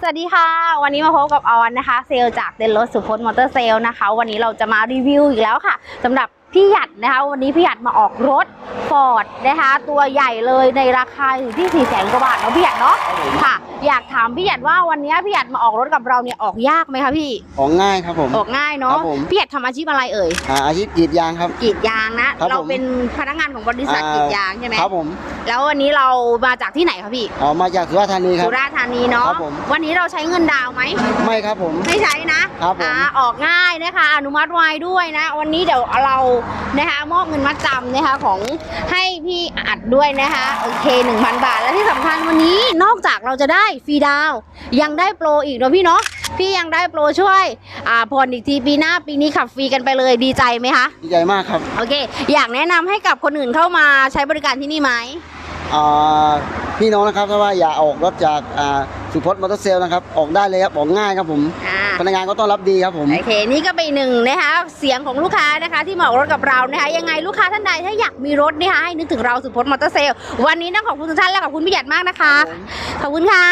สวัสดีค่ะ วันนี้มาพบกับออนนะคะ เซลจากเดนรถสุพจน์มอเตอร์เซลนะคะ วันนี้เราจะมารีวิวอีกแล้วค่ะสำหรับพี่หยัดนะคะ วันนี้พี่หยัดมาออกรถฟอร์ดนะคะ ตัวใหญ่เลยในราคาอยู่ที่4ี่แสนกว่าบาทเนาะพี่หยัดเนาะค่ะ อยากถามพี่หยัดว่าวันนี้พี่หยัดมาออกรถกับเราเนี่ยออกยากไหมคะพี่ของง่ายครับผม ออกง่ายเนาะครับผม พี่หยัดทำอาชีพอะไรเอ่ยอ่าอาชีพกรีดยางครับ กรีดยางนะ ครับเราผม เป็นพนักงานของบริษัทอ่ากรีดยางใช่ไหมครับผมแล้ววันนี้เรามาจากที่ไหนคะพี่ออกมาจากสุราษฎร์ธานีครัสุบราษฎร์ธานีเนาะครับผม วันนี้เราใช้เงินดาวน์ไหม ไม่ครับผม ไม่ใช้นะครับผม อ่าออกง่ายนะคะ อนุมัติไวด้วยนะ วันนี้เดี๋ยวเรานะคะมอบเงินมัดจำนะคะของให้พี่อัดด้วยนะคะ โอเค 1,000 บาท และที่สำคัญวันนี้นอกจากเราจะได้ฟรีดาวน์ยังได้โปรอีกเนาะพี่เนาะพี่ยังได้โปรช่วยอ่าผ่อนอีกทีปีหน้าปีนี้ขับฟรีกันไปเลยดีใจไหมคะ ดีใจมากครับโอเค อยากแนะนำให้กับคนอื่นเข้ามาใช้บริการที่นี่ไหม อ่าพี่น้องนะครับถ้าว่าอย่าออกรถจากอ่าสุพจน์มอเตอร์เซลนะครับ ออกได้เลยครับ ออกง่ายครับผม อ่า พนักงานก็ต้อนรับดีครับผม โอเค นี่ก็เป็นหนึ่งนะคะเสียงของลูกค้านะคะ ที่มาออกรถกับเรานะคะยังไงลูกค้าท่านใดถ้าอยากมีรถนะคะให้นึกถึงเราสุพจน์มอเตอร์เซลล์วันนี้ต้องขอบคุณทุกท่านและขอบคุณพี่หยัดมากนะคะ ขอบคุณค่ะ